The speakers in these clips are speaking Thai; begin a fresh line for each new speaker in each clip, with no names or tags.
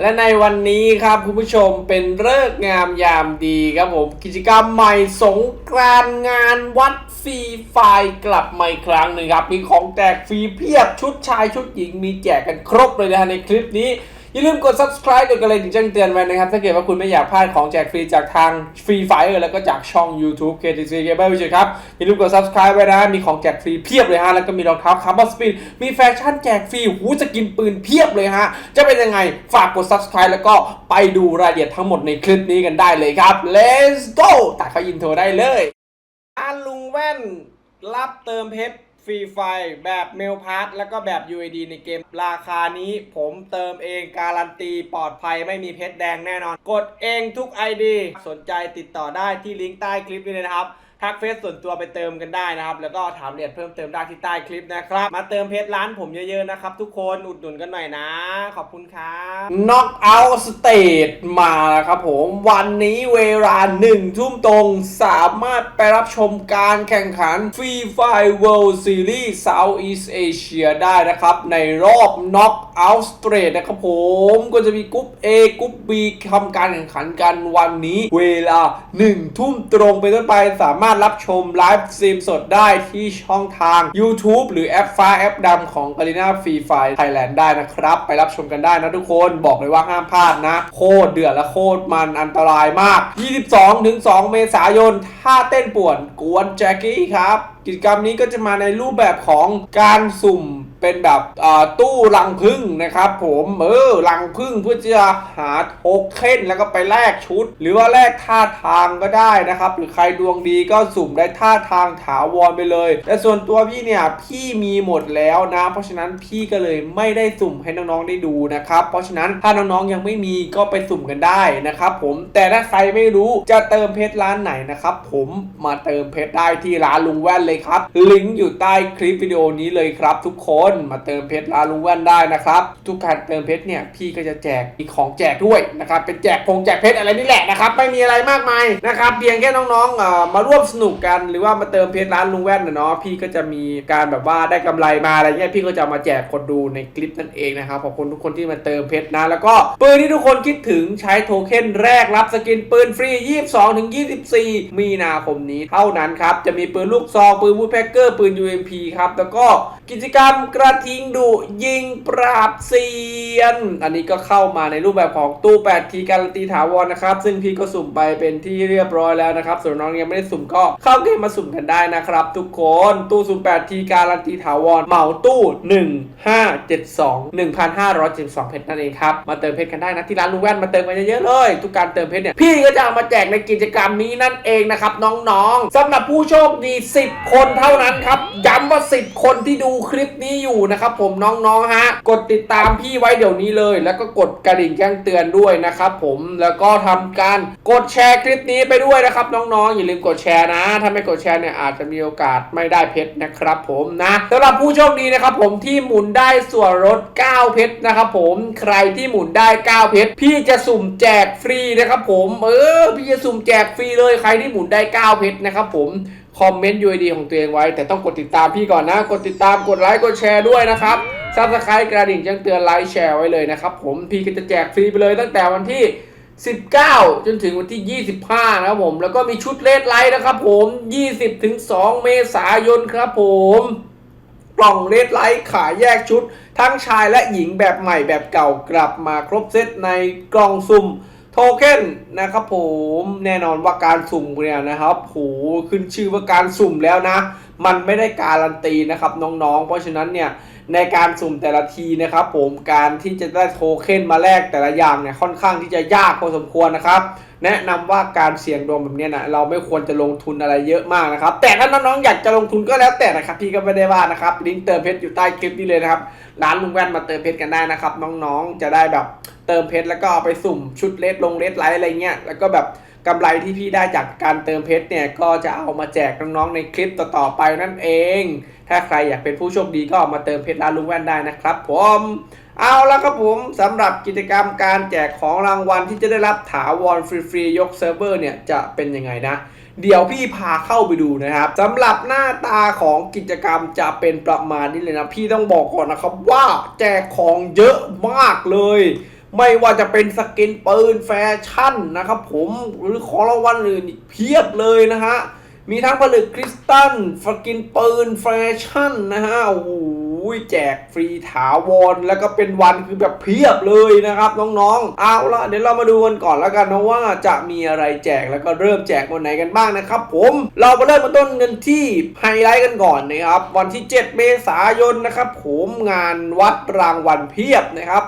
และในวันนี้ครับคุณผู้ชมเป็นเลิกงามยามดีครับผม กิจกรรมใหม่สงกรานงานวัดฟรีไฟกลับมาอีกครั้งหนึ่งครับ มีของแจกฟรีเพียบชุดชายชุดหญิงมีแจกกันครบเลยนะฮะในคลิปนี้ อย่าลืมกด subscribe กดกระดิ่งแจ้งเตือนไว้นะครับ ถ้าเกิดว่าคุณไม่อยากพลาดของแจกฟรีจากทางฟรีไฟล์แล้วก็จากช่อง YouTube KTC Gamer Vision ครับ อย่าลืมกด subscribe ไว้นะ มีของแจกฟรีเพียบเลยฮะ แล้วก็มีรองเท้าคาร์บอนสปีดมีแฟชั่นแจกฟรีหูจะกินปืนเพียบเลยฮะ จะเป็นยังไงฝากกด subscribe แล้วก็ไปดูรายละเอียดทั้งหมดในคลิปนี้กันได้เลยครับ let's go ตัดเข้าอินโทรได้เลยร้าลุงแว่นรับเติมเพชร ฟรีไฟล์แบบเมลพาร์ทแล้วก็แบบ UAD ในเกมราคานี้ผมเติมเองการันตีปลอดภัยไม่มีเพชรแดงแน่นอน กดเองทุก ID สนใจติดต่อได้ที่ลิงก์ใต้คลิปนี้เลยนะครับ ทักเฟซส่วนตัวไปเติมกันได้นะครับ แล้วก็ถามรายละเอียดเพิ่มเติมได้ที่ใต้คลิปนะครับ มาเติมเพชรร้านผมเยอะๆนะครับ ทุกคนอุดหนุนกันหน่อยนะ ขอบคุณครับ Knock Out Stage มาแล้วครับผมวันนี้เวลาหนึ่งทุ่มตรงสามารถไปรับชมการแข่งขัน Free Fire World Series Southeast Asia ได้นะครับ ในรอบ Knock Out Stage นะครับผมก็จะมีกรุ๊ป A กรุ๊ป B ทำการแข่งขันกันวันนี้ เวลา1ทุ่มตรงไปต้นไปสามารถรับชมไลฟ์สตรีมสดได้ที่ช่องทาง YouTube หรือแอปฟ้าแอปดำของ a r e n a Free Fire Thailand ได้นะครับ ไปรับชมกันได้นะทุกคนบอกเลยว่าห้ามพลาดนะ โคตรเดือดและโคตรมันอันตรายมาก 22-2 เมษายนท่าเต้นป่วนกวนแจ็คกี้ครับ กิจกรรมนี้ก็จะมาในรูปแบบของการสุ่ม เป็นแบบตู้รังพึ่งนะครับผมเออรังพึ่งเพื่อจะหาโทเค็นแล้วก็ไปแลกชุด หรือว่าแลกท่าทางก็ได้นะครับ หรือใครดวงดีก็สุ่มได้ท่าทางถาวรไปเลย แต่ส่วนตัวพี่เนี่ยพี่มีหมดแล้วนะ เพราะฉะนั้นพี่ก็เลยไม่ได้สุ่มให้น้องๆได้ดูนะครับ เพราะฉะนั้นถ้าน้องๆยังไม่มีก็ไปสุ่มกันได้นะครับผมแต่ถ้าใครไม่รู้จะเติมเพชรร้านไหนนะครับผมมาเติมเพชรได้ที่ร้านลุงแว่นเลยครับลิงก์อยู่ใต้คลิปวิดีโอนี้เลยครับทุกคนมาเติมเพชรร้านลุงแว่นได้นะครับ ทุกการเติมเพชรเนี่ยพี่ก็จะแจกมีของแจกด้วยนะครับเป็นแจกพงแจกเพชรอะไรนี่แหละนะครับไม่มีอะไรมากมายนะครับเพียงแค่น้องๆเอ่อมาร่วมสนุกกัน หรือว่ามาเติมเพชรร้านลุงแว่นเนาะพี่ก็จะมีการแบบว่าได้กำไรมาอะไรเงี้ยพี่ก็จะมาแจกคนดูในคลิปนั่นเองนะครับขอบคุณทุกคนที่มาเติมเพชรนะแล้วก็ปืนที่ทุกคนคิดถึงใช้โทเค็นแรกรับสกินปืนฟรี 22ถึง24 มีนาคมนี้เท่านั้นครับจะมีปืนลูกซองปืนวูดแพคเกอร์ปืน UMP ครับแล้วก็กิจกรรมกระทิงดุยิงปราบเซียน อันนี้ก็เข้ามาในรูปแบบของตู้8ทีการันตีถาวรนะครับ ซึ่งพี่ก็สุ่มไปเป็นที่เรียบร้อยแล้วนะครับ ส่วนน้องยังไม่ได้สุ่มก็เข้าเกมมาสุ่มกันได้นะครับ ทุกคนตู้สุ่ม8ทีการันตีถาวรเหมาตู้ 1572 1572 เพชรนั่นเองครับมาเติมเพชรกันได้นะที่ร้านลุงแว่นมาเติมกันเยอะๆเลย ทุกการเติมเพชรเนี่ยพี่ก็จะเอามาแจกในกิจกรรมนี้นั่นเองนะครับน้องๆสำหรับผู้โชคดี 10 คนเท่านั้นครับย้ำว่า 10 คนที่ดูคลิปนี้อยูู่่นะครับผมน้องๆฮะกดติดตามพี่ไว้เดี๋ยวนี้เลย แล้วก็กดกระดิ่งแจ้งเตือนด้วยนะครับผมแล้วก็ทำการกดแชร์คลิปนี้ไปด้วยนะครับน้องๆอย่าลืมกดแชร์นะ ถ้าไม่กดแชร์เนี่ยอาจจะมีโอกาสไม่ได้เพชรนะครับผมนะสำหรับผู้โชคดีนะครับผมที่หมุนได้ส่วนลด9เพชรนะครับผมใครที่หมุนได้ 9 เพชรพี่จะสุ่มแจกฟรีนะครับผมเออพี่จะสุ่มแจกฟรีเลยใครที่หมุนได้ 9 เพชรนะครับผม คอมเมนต์ UID ของตัวเองไว้ แต่ต้องกดติดตามพี่ก่อนนะ กดติดตามกดไลค์กดแชร์ด้วยนะครับซับสไครต์กระดิ่งแจ้งเตือนไลค์แชร์ไว้เลยนะครับผมพี่ก็จะแจกฟรีไปเลยตั้งแต่วันที่ 19 จนถึงวันที่ 25 นะครับผม แล้วก็มีชุดเลดไลท์นะครับผม 20 ถึง 2 เมษายนครับผมกล่องเลดไลท์ขายแยกชุด ทั้งชายและหญิงแบบใหม่แบบเก่ากลับมาครบเซตในกล่องสุ่ม โทเค็นนะครับผมแน่นอนว่าการสุ่มเนี่ยนะครับโหขึ้นชื่อว่าการสุ่มแล้วนะ มันไม่ได้การันตีนะครับน้องๆ เพราะฉะนั้นเนี่ยในการสุ่มแต่ละทีนะครับ ผมการที่จะได้โทเค็นมาแลกแต่ละอย่างเนี่ยค่อนข้างที่จะยากพอสมควรนะครับ แนะนำว่าการเสี่ยงดวงแบบนี้นะเราไม่ควรจะลงทุนอะไรเยอะมากนะครับ แต่ถ้าน้องๆอยากจะลงทุนก็แล้วแต่นะครับ พี่ก็ไม่ได้ว่านะครับลิงก์เติมเพชรอยู่ใต้คลิปนี้เลยนะครับร้านลุงแว่นมาเติมเพชรกันได้นะครับ น้องๆจะได้แบบเติมเพชรแล้วก็เอาไปสุ่มชุดเลดลงเลดไลท์อะไรเงี้ยแล้วก็แบบ กำไรที่พี่ได้จากการเติมเพชรเนี่ยก็จะเอามาแจกน้องๆในคลิปต่อๆไปนั่นเอง ถ้าใครอยากเป็นผู้โชคดีก็มาเติมเพชรร้านลุงแว่นได้นะครับ ผม เอาละครับผมสำหรับกิจกรรมการแจกของรางวัลที่จะได้รับถาวรฟรีๆยกเซิร์ฟเวอร์เนี่ยจะเป็นยังไงนะเดี๋ยวพี่พาเข้าไปดูนะครับสำหรับหน้าตาของกิจกรรมจะเป็นประมาณนี้เลยนะ พี่ต้องบอกก่อนนะครับว่าแจกของเยอะมากเลย ไม่ว่าจะเป็นสกินปืนแฟชั่นนะครับผมหรือของรางวัลอื่นอีกเพียบเลยนะฮะ มีทั้งผลึกคริสตัลสกินปืนแฟชั่นนะฮะ โอ้โหแจกฟรีถาวรแล้วก็เป็นวันคือแบบเพียบเลยนะครับน้องๆ เอาละเดี๋ยวเรามาดูกันก่อนแล้วกันนะว่าจะมีอะไรแจกแล้วก็เริ่มแจกวันไหนกันบ้างนะครับผมเรามาเริ่มต้นกันที่ไฮไลท์กันก่อนนะครับ วันที่ 7 เมษายนนะครับผมงานวัดรางวัลเพียบนะครับ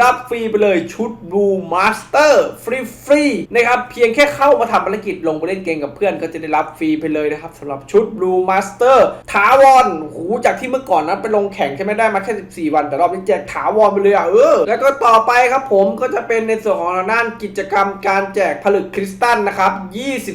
รับฟรีไปเลยชุด Blue Master ฟรีฟรีๆนะครับเพียงแค่เข้ามาทำภารกิจลงไปเล่นเกมกับเพื่อนก็จะได้รับฟรีไปเลยนะครับสำหรับชุด Blue Master ถาวรโอ้โหจากที่เมื่อก่อนนั้นไปลงแข่งใช่ไหมได้มาแค่ 14 วัน แต่รอบนี้แจกถาวรไปเลยอะเออแล้วก็ต่อไปครับผมก็จะเป็นในส่วนของงด้านกิจกรรมการแจกผลึกคริสตัลนะครับ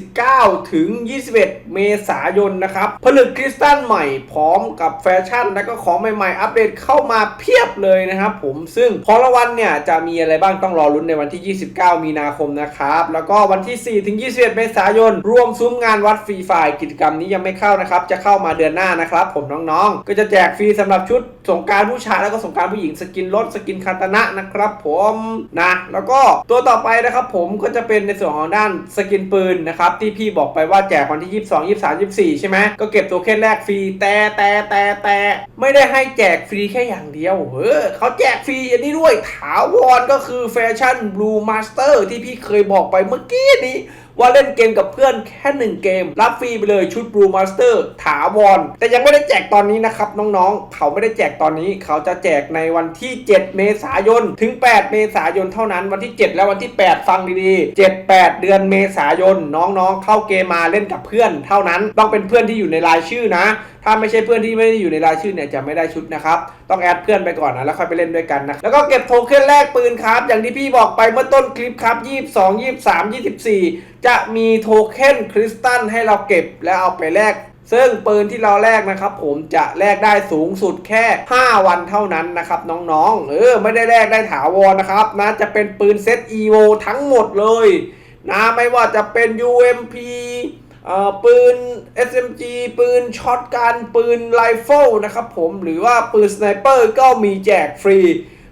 29 ถึง 21 เมษายนนะครับผลึกคริสตัลใหม่พร้อมกับแฟชั่น แล้วก็ของใหม่ๆ อัปเดตเข้ามาเพียบเลยนะครับผมซึ่งขอรางวัลเนี่ยจะมีอะไรบ้างต้องรอลุ้นในวันที่ 29 มีนาคมนะครับ แล้วก็วันที่ 4 ถึง 21 เมษายน รวมซุ้มงานวัดฟรีไฟล์กิจกรรมนี้ยังไม่เข้านะครับ จะเข้ามาเดือนหน้านะครับ ผมน้องๆ ก็จะแจกฟรีสำหรับชุดสงกรารผู้ชายแล้วก็สงกรารผู้หญิงสกินรถสกินคาตานะนะครับ ผมนะแล้วก็ตัวต่อไปนะครับ ผมก็จะเป็นในส่วนของด้านสกินปืนนะครับที่พี่บอกไปว่าแจกวันที่ 22 23 24 ใช่ไหมก็เก็บตัวเคสแรกฟรีแต่แต่แต่แต่ไม่ได้ให้แจกฟรีแค่อย่างเดียวเออเขาแจกฟรีอันนี้ด้วยถาวรก็คือแฟชั่น Blue Master ที่พี่เคยบอกไปเมื่อกี้นี้ว่าเล่นเกมกับเพื่อนแค่หนึ่งเกม รับฟรีไปเลยชุด Blue Master ถาวร แต่ยังไม่ได้แจกตอนนี้นะครับน้องๆ เขาไม่ได้แจกตอนนี้ เขาจะแจกในวันที่ 7 เมษายน ถึง 8 เมษายนเท่านั้นวันที่ 7 และวันที่ 8 ฟังดีๆ 7 8 เดือนเมษายน น้องๆ เข้าเกมมาเล่นกับเพื่อนเท่านั้น ต้องเป็นเพื่อนที่อยู่ในรายชื่อนะ ถ้าไม่ใช่เพื่อนที่ไม่ได้อยู่ในรายชื่อเนี่ยจะไม่ได้ชุดนะครับ ต้องแอดเพื่อนไปก่อนนะแล้วค่อยไปเล่นด้วยกันนะ แล้วก็เก็บโทเค็นแลกปืนครับ อย่างที่พี่บอกไปเมื่อต้นคลิปครับ 22 23 24 จะมีโทเค็นคริสตัลให้เราเก็บแล้วเอาไปแลกซึ่งปืนที่เราแลกนะครับ ผมจะแลกได้สูงสุดแค่ 5 วันเท่านั้นนะครับ น้องๆ เออไม่ได้แลกได้ถาวรนะครับนะจะเป็นปืนเซต EVO ทั้งหมดเลย นะไม่ว่าจะเป็น UMP ปืน SMG ปืนช็อตกันปืนไรเฟิลนะครับผมหรือว่าปืนสไนเปอร์ก็มีแจกฟรี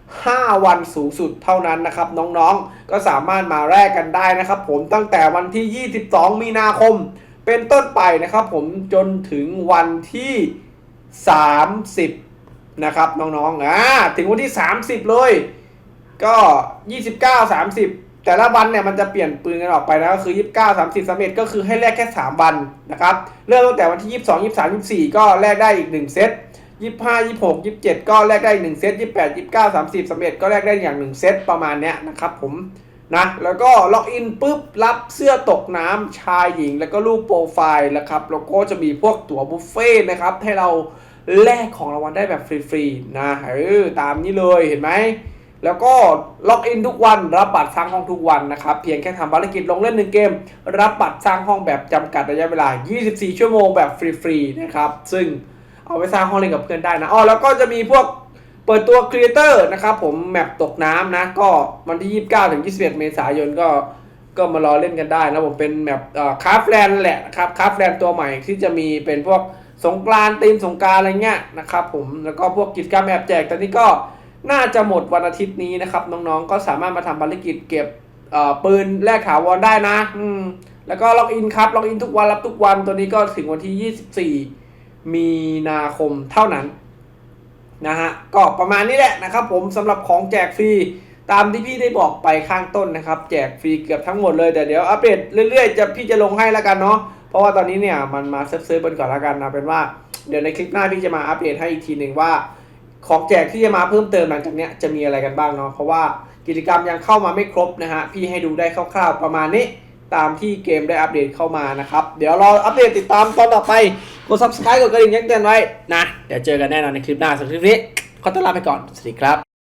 5 วันสูงสุดเท่านั้นนะครับ น้องๆ ก็สามารถมาแลกกันได้นะครับผมตั้งแต่วันที่ 22 มีนาคม เป็นต้นไปนะครับผมจนถึงวันที่ 30 นะครับน้องๆอ่าถึงวันที่ 30 เลย ก็ 29 30 แต่ละวันเนี่ยมันจะเปลี่ยนปืนกันออกไปนะก็คือ 29 30 31ก็คือให้แลกแค่ 3 วันนะครับเริ่มตั้งแต่วันที่ 22 23 24 ก็แลกได้อีก 1 เซต25 26 27 ก็แลกได้อีก1เซต28 29 30 31 ก็แลกได้อย่าง 1 เซตประมาณเนี้ยนะครับผมนะแล้วก็ล็อกอินปุ๊บรับเสื้อตกน้ำชายหญิง แล้วก็รูปโปรไฟล์นะครับแล้วก็จะมีพวกตั๋วบุฟเฟ่นะครับให้เราแลกของรางวัลได้แบบฟรีๆนะเออตามนี้เลยเห็นไหม แล้วก็ล็อกอินทุกวันรับบัตรสร้างห้องทุกวันนะครับเพียงแค่ทำภารกิจลงเล่นหนึ่งเกม รับบัตรสร้างห้องแบบจำกัดระยะเวลา 24 ชั่วโมงแบบฟรีๆนะครับซึ่งเอาไปสร้างห้องเล่นกับเพื่อนได้นะอ๋อแล้วก็จะมีพวกเปิดตัวครีเอเตอร์นะครับผมแมปตกน้ำนะก็วันที่ 29 ถึง 21 เมษายนก็ก็มารอเล่นกันได้นะผมเป็นแบบคาร์ฟแลนด์แหละนะครับคาร์ฟแลนด์ตัวใหม่ที่จะมีเป็นพวกสงกรานต์ตีมสงกรานต์อะไรเงี้ยนะครับผมแล้วก็พวกกิจกรรมแอบแจกตอนนี้ก็ น่าจะหมดวันอาทิตย์นี้นะครับ น้องๆ ก็สามารถมาทำภารกิจเก็บปืนแลกถาวรได้นะอืมแล้วก็ล็อกอินครับ ล็อกอินทุกวันรับทุกวันตัวนี้ก็ถึงวันที่ 24 มีนาคมเท่านั้นนะฮะก็ประมาณนี้แหละนะครับ ผมสำหรับของแจกฟรีตามที่พี่ได้บอกไปข้างต้นนะครับ แจกฟรีเกือบทั้งหมดเลยแต่เดี๋ยวอัปเดตเรื่อยๆ จะพี่จะลงให้แล้วกันเนาะเพราะว่าตอนนี้เนี่ยมันมาเซิร์ฟๆกันก่อนแล้วกันนะเป็นว่าเดี๋ยวในคลิปหน้าพี่จะมาอัปเดตให้อีกทีหนึ่งว่า ของแจกที่จะมาเพิ่มเติมหลังจากนี้จะมีอะไรกันบ้างเนาะเพราะว่ากิจกรรมยังเข้ามาไม่ครบนะฮะพี่ให้ดูได้คร่าวๆประมาณนี้ตามที่เกมได้อัปเดตเข้ามานะครับ เดี๋ยวรออัปเดตติดตามตอนต่อไป กด subscribe กดกระดิ่งแจ้งเตือนไว้นะ เดี๋ยวเจอกันแน่นอนในคลิปหน้าสำหรับคลิปนี้ ขอต้อนลาไปก่อน สวัสดีครับ